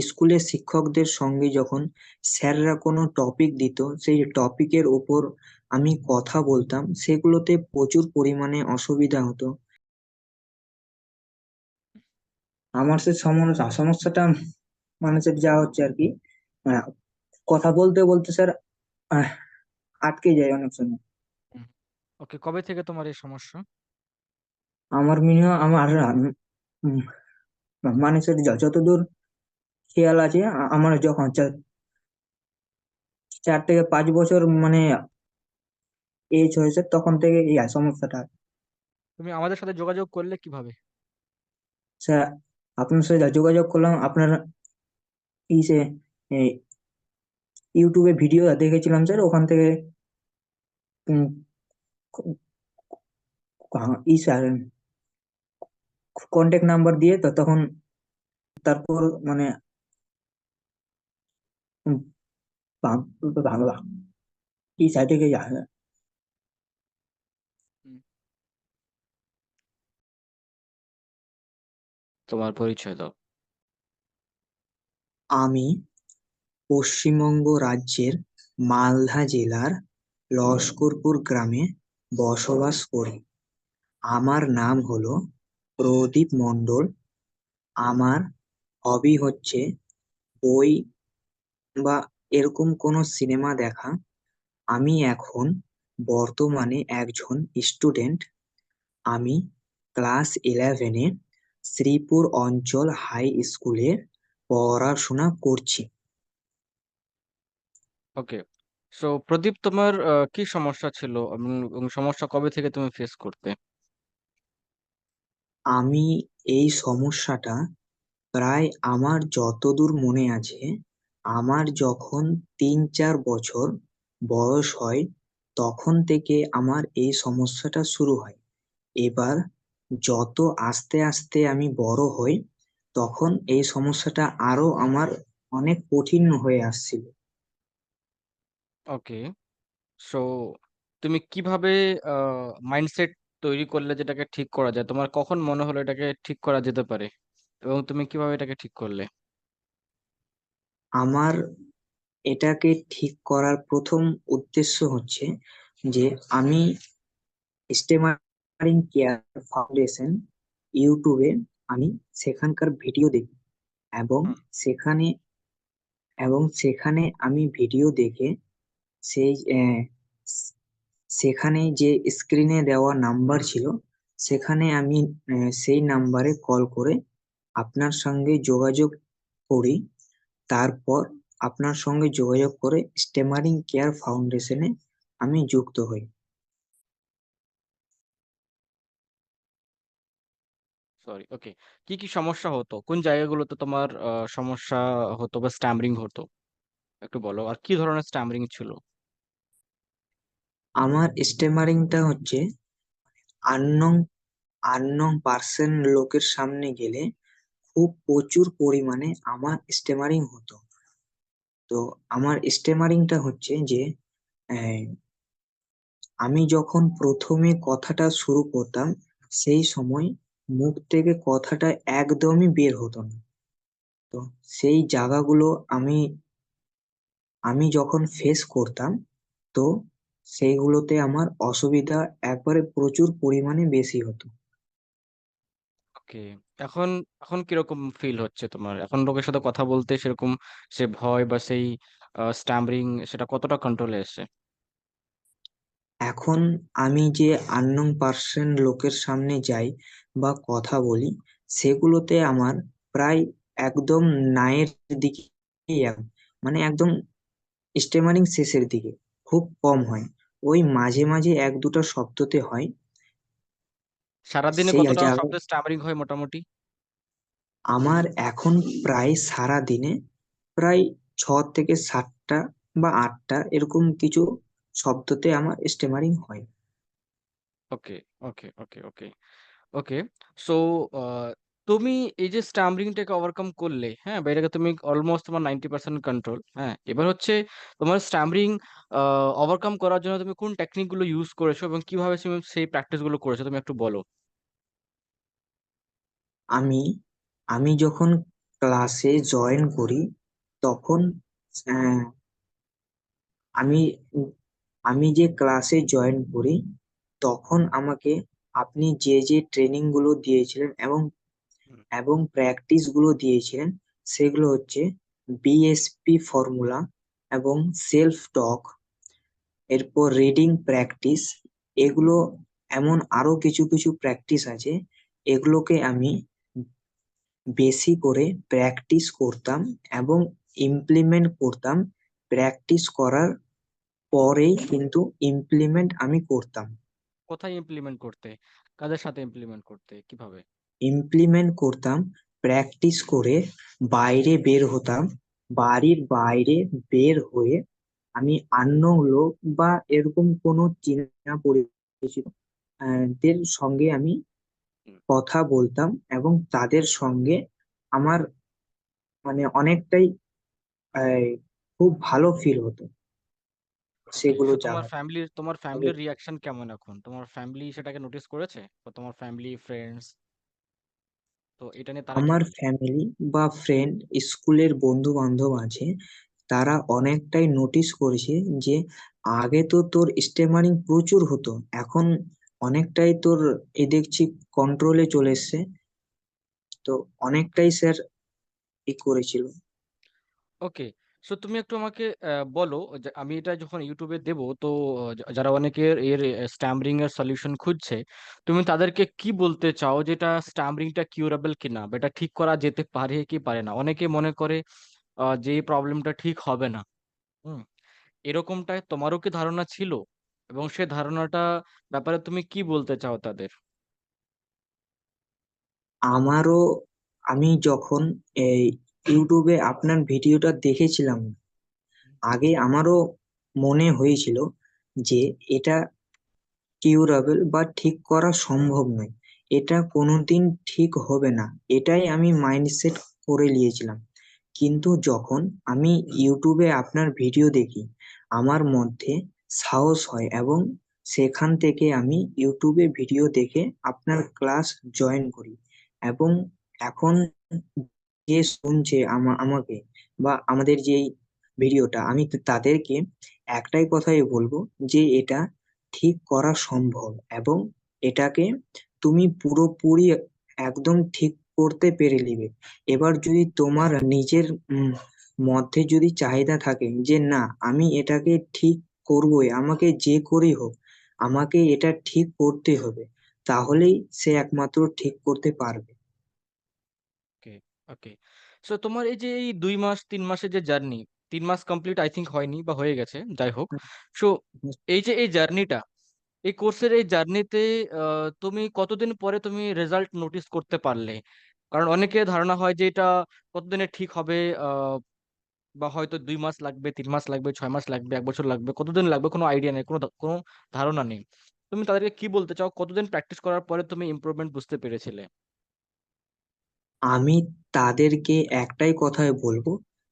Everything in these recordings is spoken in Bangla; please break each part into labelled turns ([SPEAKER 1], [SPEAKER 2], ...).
[SPEAKER 1] স্কুলের শিক্ষকদের সঙ্গে যখন স্যাররা কোনো টপিক দিত সেই টপিকের ওপর আমি কথা বলতাম সেগুলোতে প্রচুর পরিমাণে অসুবিধা হতো। আমার সে সমস্যা সমস্যাটা মানুষের যা হচ্ছে আর কি কথা বলতে বলতে স্যার আটকে যায় অনেক সময়।
[SPEAKER 2] ওকে কবে থেকে তোমার এই সমস্যা?
[SPEAKER 1] আমার মিনিমাম আমার মানে স্যার যতদূর খেয়াল আছে? আমার যখন চার থেকে পাঁচ বছর মানে এজ হয়েছে তখন থেকে এই সমস্যাটা।
[SPEAKER 2] তুমি আমাদের সাথে যোগাযোগ করলে কীভাবে?
[SPEAKER 1] স্যার আপনার সাথে যোগাযোগ করলাম আপনার ইসে এই ইউটিউবে ভিডিও দেখেছিলাম স্যার ওখান থেকে ই স্যার কন্ট্যাক্ট নাম্বার দিয়ে তো তখন তারপর মানে উম, বা- বাংলা এই থেকে
[SPEAKER 2] পরিচয় দাও।
[SPEAKER 1] আমি পশ্চিমবঙ্গ রাজ্যের মালদা জেলার লস্করপুর গ্রামে বসবাস করি। আমার নাম হলো প্রদীপ মণ্ডল। আমার হবি হচ্ছে বই বা এরকম কোনো সিনেমা দেখা আমি এখন বর্তমানে একজন স্টুডেন্ট। আমি ক্লাস ইলেভেনে শ্রীপুর অঞ্চল হাই স্কুলে পড়াশোনা করছি।
[SPEAKER 2] ওকে সো প্রদীপ তোমার কি সমস্যা ছিল? এবং এবং সমস্যা কবে থেকে তুমি ফেস করতে?
[SPEAKER 1] আমি এই সমস্যাটা প্রায় আমার যতদূর মনে আছে আমার যখন তিন চার বছর বয়স হয়, তখন থেকে আমার এই সমস্যাটা শুরু হয়। এবার যত আস্তে আস্তে আমি বড় হই, তখন এই সমস্যাটা আরও আমার অনেক কঠিন হয়ে আসছিল।
[SPEAKER 2] ওকে সো তুমি কীভাবে মাইন্ডসেট তৈরি করলে যেটাকে ঠিক করা যায়? তোমার কখন মনে হলো এটাকে ঠিক করা যেতে পারে? এবং তুমি কীভাবে এটাকে ঠিক করলে?
[SPEAKER 1] আমার এটাকে ঠিক করার প্রথম উদ্দেশ্য হচ্ছে যে আমি স্টেমারিং কেয়ার ফাউন্ডেশন ইউটিউবে আমি সেখানকার ভিডিও দেখি এবং সেখানে এবং সেখানে আমি ভিডিও দেখে সেই সেখানে যে স্ক্রিনে দেওয়া নাম্বার ছিল সেখানে আমি সেই নাম্বারে কল করে আপনার সঙ্গে যোগাযোগ করি তারপর আপনার সঙ্গে যোগাযোগ করে স্টেমারিং কেয়ার ফাউন্ডেশনে আমি যুক্ত হই।
[SPEAKER 2] সরি ওকে কি কি সমস্যা হতো? কোন জায়গাগুলোতে তোমার সমস্যা হতো বা স্ট্যামারিং হতো? একটু বলো আর কি ধরনের স্ট্যামারিং ছিল?
[SPEAKER 1] আমার স্টেমারিংটা হচ্ছে আননোন আননোন পার্সন লোকের সামনে গেলে খুব প্রচুর পরিমাণে আমার স্টেমারিং হতো। তো আমার স্টেমারিংটা হচ্ছে যে আমি যখন প্রথমে কথাটা শুরু করতাম, সেই সময় মুখ থেকে কথাটা একদমই বের হতো না। তো সেই জায়গাগুলো আমি আমি যখন ফেস করতাম, তো সেইগুলোতে আমার অসুবিধা একবারে প্রচুর পরিমাণে বেশি হতো।
[SPEAKER 2] ওকে। এখন এখন কীরকম ফিল হচ্ছে তোমার? এখন লোকের সাথে কথা বলতে সেরকম সে ভয় বা সেই স্ট্যামারিং সেটা কতটা কন্ট্রোলে এসে
[SPEAKER 1] এখন আমি যে আননোন পার্সন লোকের সামনে যাই বা কথা বলি, সেগুলোতে আমার প্রায় একদম নায়ের দিকে মানে একদম স্টেমারিং শেষের দিকে, খুব কম হয়। ওই মাঝে মাঝে এক দুটো শব্দতে হয়।
[SPEAKER 2] সারাদিনে
[SPEAKER 1] সেই
[SPEAKER 2] কতটা শব্দ স্টামারিং হয় মোটামুটি?
[SPEAKER 1] আমার এখন প্রায় সারা দিনে প্রায় ছ থেকে সাতটা বা আটটা এরকম কিছু শব্দতে আমার স্টেমারিং হয়।
[SPEAKER 2] ওকে ওকে ওকে ওকে ওকে। সো তুমি এই যে স্ট্যামারিংটাকে ওভারকাম করলে হ্যাঁ? বা এটাকে তুমি অলমোস্ট তোমার নাইনটি পার্সেন্ট কন্ট্রোল হ্যাঁ? এবার হচ্ছে তোমার স্ট্যামারিং ওভারকাম করার জন্য তুমি কোন টেকনিকগুলো ইউজ করেছ এবং কীভাবে তুমি সেই প্র্যাকটিসগুলো করেছ? তুমি একটু বলো।
[SPEAKER 1] আমি আমি যখন ক্লাসে জয়েন করি, তখন আমি আমি যে ক্লাসে জয়েন করি, তখন আমাকে আপনি যে যে ট্রেনিংগুলো দিয়েছিলেন এবং। এবং প্র্যাকটিসগুলো দিয়েছিলেন, সেগুলো হচ্ছে বিএসপি ফর্মুলা এবং সেলফ টক এরপর রিডিং প্র্যাকটিস এগুলো এমন আরও কিছু কিছু প্র্যাকটিস আছে, এগুলোকে আমি বেশি করে প্র্যাকটিস করতাম এবং ইমপ্লিমেন্ট করতাম। প্র্যাকটিস করার পরেই কিন্তু ইমপ্লিমেন্ট আমি করতাম।
[SPEAKER 2] কোথায় ইমপ্লিমেন্ট করতে? কাদের সাথে ইমপ্লিমেন্ট করতে? কীভাবে?
[SPEAKER 1] ইমপ্লিমেন্ট করতাম প্র্যাকটিস করে বাইরে বের হতাম বাড়ির বাইরে বের হয়ে আমি আননোন লোক বা এরকম কোনো চেনা পরিচিত আহ, দের সঙ্গে আমি কথা বলতাম এবং তাদের সঙ্গে আমার মানে অনেকটাই খুব ভালো ফিল হতো। সেগুলো
[SPEAKER 2] সো তোমার ফ্যামিলির তোমার ফ্যামিলির রিয়াকশন কেমন এখন? তোমার ফ্যামিলি সেটাকে নোটিস করেছে? তোমার ফ্যামিলি ফ্রেন্ডস তো এটা নিয়ে তারা কি
[SPEAKER 1] আমার
[SPEAKER 2] বলছে
[SPEAKER 1] ফ্যামিলি বা ফ্রেন্ড স্কুলের বন্ধু বান্ধব আছে তারা অনেকটাই নোটিস করেছে যে আগে তো তোর স্টেমারিং প্রচুর হতো এখন অনেকটাই তোর এ দেখছি কন্ট্রোলে চলে এসছে। তো অনেকটাই স্যার ই করেছিল।
[SPEAKER 2] ওকে সো তুমি একটু আমাকে বলো যে আমি এটা যখন ইউটিউবে দেবো, তো যারা অনেকের এর স্ট্যাম্বরিং এর সলিউশন খুঁজছে, তুমি তাদেরকে কি বলতে চাও যে এটা স্ট্যাম্বরিংটা কিউরেবল কিনা এটা ঠিক করা যেতে পারে কি পারে না? অনেকে মনে করে যে এই প্রবলেমটা ঠিক হবে না। হুম, এরকমটা তোমারও কি ধারণা ছিল? এবং সে ধারণাটা ব্যাপারে তুমি কি বলতে চাও তাদের?
[SPEAKER 1] আমারও, আমি যখন এই ইউটিউবে আপনার ভিডিওটা দেখেছিলাম। আগে আমারও মনে হয়েছিল যে এটা কিউরেবল বা ঠিক করা সম্ভব নয়। এটা কোনোদিন ঠিক হবে না। এটাই আমি মাইন্ডসেট করে নিয়েছিলাম। কিন্তু যখন আমি ইউটিউবে আপনার ভিডিও দেখি, আমার মধ্যে সাহস হয় এবং সেখান থেকে আমি ইউটিউবে ভিডিও দেখে আপনার ক্লাস জয়েন করি। এবং এখন যে শুনছে আমা- আমাকে বা আমাদের যে ভিডিওটা, আমি তাদেরকে একটাই কথাই বলব যে এটা ঠিক করা সম্ভব এবং এটাকে তুমি পুরোপুরি একদম ঠিক করতে পেরে নিবে। এবার যদি তোমার নিজের মধ্যে যদি চাহিদা থাকে যে না, আমি এটাকে ঠিক করবোই, আমাকে যে করেই হোক, আমাকে এটা ঠিক করতে হবে, তাহলেই সে একমাত্র ঠিক করতে পারবে।
[SPEAKER 2] ওকে সো তোমার এই যে এই দুই মাস তিন মাসের যে জার্নি তিন মাস কমপ্লিট আই থিঙ্ক হয়নি বা হয়ে গেছে যাই হোক। সো এই যে এই জার্নিটা এই কোর্সের এই জার্নিতে তুমি কতদিন পরে তুমি রেজাল্ট নোটিস করতে পারলে? কারণ অনেকের ধারণা হয় যে এটা কতদিনে ঠিক হবে বা হয়তো দুই মাস লাগবে তিন মাস লাগবে ছয় মাস লাগবে এক বছর লাগবে কতদিন লাগবে কোনো আইডিয়া নেই কোনো কোনো ধারণা নেই। তুমি তাদেরকে কি বলতে চাও? কতদিন প্র্যাকটিস করার পরে তুমি ইমপ্রুভমেন্ট বুঝতে পেরেছিলে?
[SPEAKER 1] আমি তাদেরকে একটাই কথাই বলব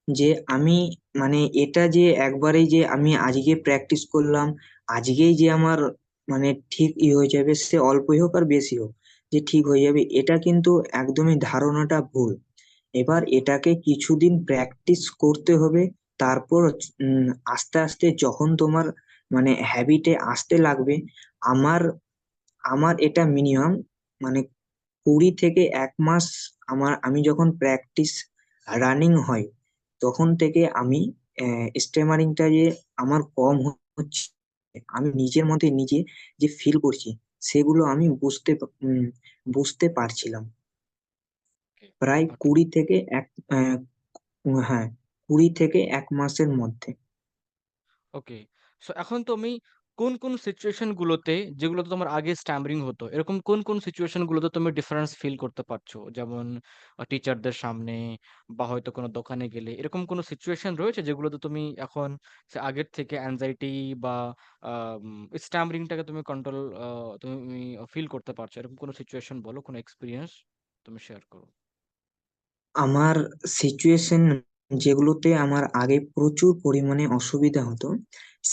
[SPEAKER 1] যে আমি মানে এটা যে একবারেই যে আমি আজকে প্র্যাকটিস করলাম, আজকেই যে আমার মানে ঠিক ই হয়ে যাবে, সে অল্পই হোক আর বেশি হোক যে ঠিক হয়ে যাবে, এটা কিন্তু একদমই ধারণাটা ভুল। এবার এটাকে কিছুদিন প্র্যাকটিস করতে হবে, তারপর আস্তে আস্তে যখন তোমার মানে হ্যাবিটে আসতে লাগবে, আমার আমার এটা মিনিমাম মানে কুড়ি থেকে এক মাস আমার, আমি যখন প্র্যাকটিস রানিং হয়, তখন থেকে আমি স্টেমারিংটা যে আমার কম হচ্ছে, আমি নিজের মধ্যে নিজে যে ফিল করছি, সেগুলো আমি বুঝতে বুঝতে পারছিলাম। প্রায় কুড়ি থেকে এক হ্যাঁ কুড়ি থেকে এক মাসের মধ্যে।
[SPEAKER 2] ওকে সো এখন তুমি কোন কোন সিচুয়েশন গুলোতে যেগুলোতে তোমার আগে স্ট্যাম্বারিং হতো? এরকম কোন কোন সিচুয়েশন গুলোতে তুমি ডিফারেন্স ফিল করতে পারছ? যেমন টিচারদের সামনে বা হয়তো কোনো দোকানে গেলে। এরকম কোনো সিচুয়েশন রয়েছে যেগুলোতে তুমি এখন সে আগের থেকে অ্যাংজাইটি বা স্ট্যাম্বারিংটাকে তুমি কন্ট্রোল তুমি ফিল করতে পারছ? এরকম কোনো সিচুয়েশন বলো, কোনো এক্সপিরিয়েন্স তুমি শেয়ার করো।
[SPEAKER 1] আমার সিচুয়েশন যেগুলোতে আমার আগে প্রচুর পরিমাণে অসুবিধা হতো,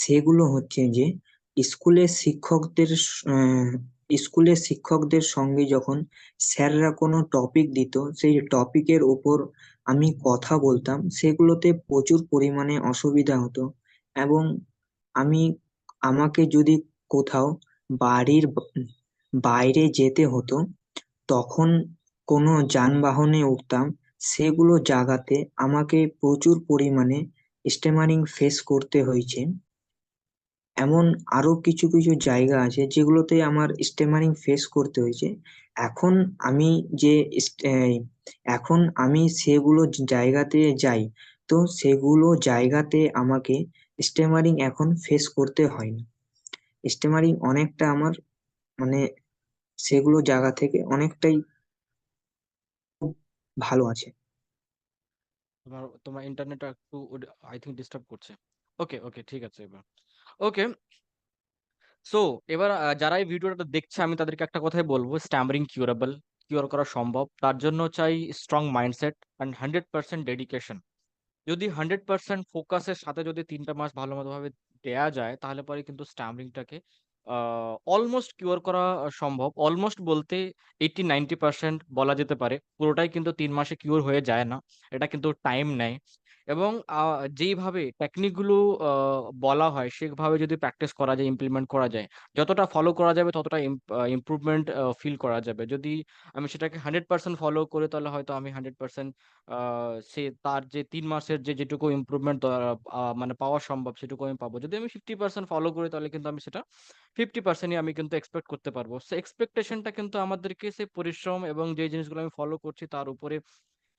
[SPEAKER 1] সেগুলো হচ্ছে যে স্কুলের শিক্ষকদের স- আহ, স্কুলের শিক্ষকদের সঙ্গে যখন স্যাররা কোনো টপিক দিত সেই টপিকের ওপর আমি কথা বলতাম সেগুলোতে প্রচুর পরিমাণে অসুবিধা হতো। এবং আমি আমাকে যদি কোথাও বাড়ির বাইরে যেতে হতো তখন কোনো যানবাহনে উঠতাম সেগুলো জাগাতে আমাকে প্রচুর পরিমাণে স্টেমারিং ফেস করতে হয়েছে। এমন আরও কিছু কিছু জায়গা আছে যেগুলোতে আমার স্টেমারিং ফেস করতে হয়েছে। এখন আমি যে এখন আমি সেগুলো জায়গাতে যাই, তো সেগুলো জায়গাতে আমাকে স্টেমারিং এখন ফেস করতে হয় না স্টেমারিং অনেকটা আমার মানে সেগুলো জায়গা থেকে অনেকটাই ভালো আছে।
[SPEAKER 2] তোমার তোমার ইন্টারনেটটা একটু আই থিঙ্ক ডিস্টার্ব করছে। ওকে ওকে ঠিক আছে এবার। ওকে সো এবার যারা এই ভিডিওটা দেখছে, আমি তাদেরকে একটা কথাই বলব স্ট্যামারিং কিউরেবল কিওর করা সম্ভব। তার জন্য চাই strong mindset and hundred percent dedication যদি হান্ড্রেড পার্সেন্ট ফোকাসের সাথে যদি তিনটা মাস ভালো মতো ভাবে দেয়া যায়, তাহলে পরে কিন্তু স্ট্যামারিংটাকে অলমোস্ট কিওর করা সম্ভব। অলমোস্ট বলতে এইটি নাইনটি পার্সেন্ট বলা যেতে পারে। পুরোটাই কিন্তু তিন মাসে কিওর হয়ে যায় না। এটা কিন্তু টাইম নেয়। এবং যেইভাবে টেকনিকগুলো বলা হয়, সেভাবে যদি প্র্যাকটিস করা যায় ইমপ্লিমেন্ট করা যায়, যতটা ফলো করা যাবে, ততটা ইমপ্রুভমেন্ট ফিল করা যাবে। যদি আমি সেটাকে হান্ড্রেড পার্সেন্ট ফলো করে, তাহলে হয়তো আমি হান্ড্রেড পার্সেন্ট সে তার যে তিন মাসের যে যেটুকু ইমপ্রুভমেন্ট মানে পাওয়া সম্ভব, সেটুকু আমি পাবো। যদি আমি ফিফটি পার্সেন্ট ফলো করি, তাহলে কিন্তু আমি সেটা ফিফটি পার্সেন্টই আমি কিন্তু এক্সপেক্ট করতে পারব। সে এক্সপেকটেশনটা কিন্তু আমাদেরকে সে পরিশ্রম এবং যে জিনিসগুলো আমি ফলো করছি, তার উপরে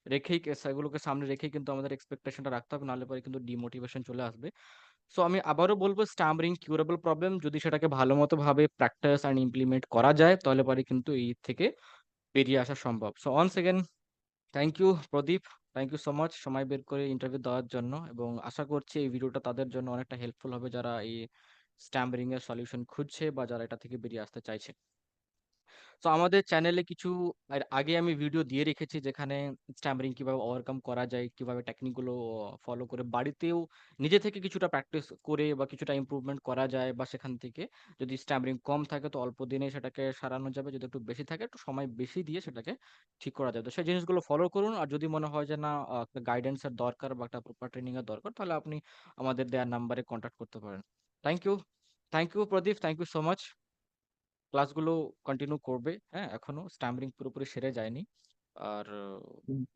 [SPEAKER 2] রেখেই কে- সেগুলোকে সামনে রেখেই কিন্তু আমাদের এক্সপেকটেশনটা রাখতে হবে, নাহলে পরে কিন্তু ডিমোটিভেশন চলে আসবে। সো আমি আবারও বলব স্টামরিং কিউরেবল প্রবলেম যদি সেটাকে ভালো মতো ভাবে প্র্যাকটিস অ্যান্ড ইমপ্লিমেন্ট করা যায়, তাহলে পরে কিন্তু এই থেকে বেরিয়ে আসা সম্ভব। So on second thank you Pradip thank you so much সময় বের করে ইন্টারভিউ দেওয়ার জন্য, এবং আশা করছি এই ভিডিওটা তাদের জন্য অনেকটা হেল্পফুল হবে, যারা এই স্ট্যাম্পারিং এর সলিউশন খুঁজছে বা যারা এটা থেকে বেরিয়ে আসতে চাইছে। তো আমাদের চ্যানেলে কিছু আগে আমি ভিডিও দিয়ে রেখেছি যেখানে স্ট্যামারিং কীভাবে ওভারকাম করা যায়, কীভাবে টেকনিকগুলো ফলো করে বাড়িতেও নিজে থেকে কিছুটা প্র্যাকটিস করে বা কিছুটা ইমপ্রুভমেন্ট করা যায় বা সেখান থেকে যদি স্ট্যামারিং কম থাকে তো অল্প দিনে সেটাকে সারানো যাবে, যদি একটু বেশি থাকে একটু সময় বেশি দিয়ে সেটাকে ঠিক করা যাবে। তো সেই জিনিসগুলো ফলো করুন আর যদি মনে হয় যে না একটা গাইডেন্সের দরকার বা একটা প্রপার ট্রেনিংয়ের দরকার তাহলে আপনি আমাদের দেওয়ার নাম্বারে কন্ট্যাক্ট করতে পারেন। Thank you thank you Pradip thank you so much ক্লাসগুলো কন্টিনিউ করবে। হ্যাঁ এখনও স্ট্যাম্পারিং পুরোপুরি সেরে যায়নি। আর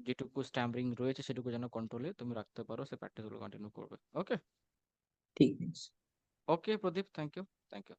[SPEAKER 2] যেটুকু স্ট্যাম্পারিং রয়েছে সেটুকু যেন কন্ট্রোলে তুমি রাখতে পারো সে প্র্যাকটিসগুলো কন্টিনিউ করবে। ওকে
[SPEAKER 1] ঠিক আছে।
[SPEAKER 2] Okay Pradip thank you thank you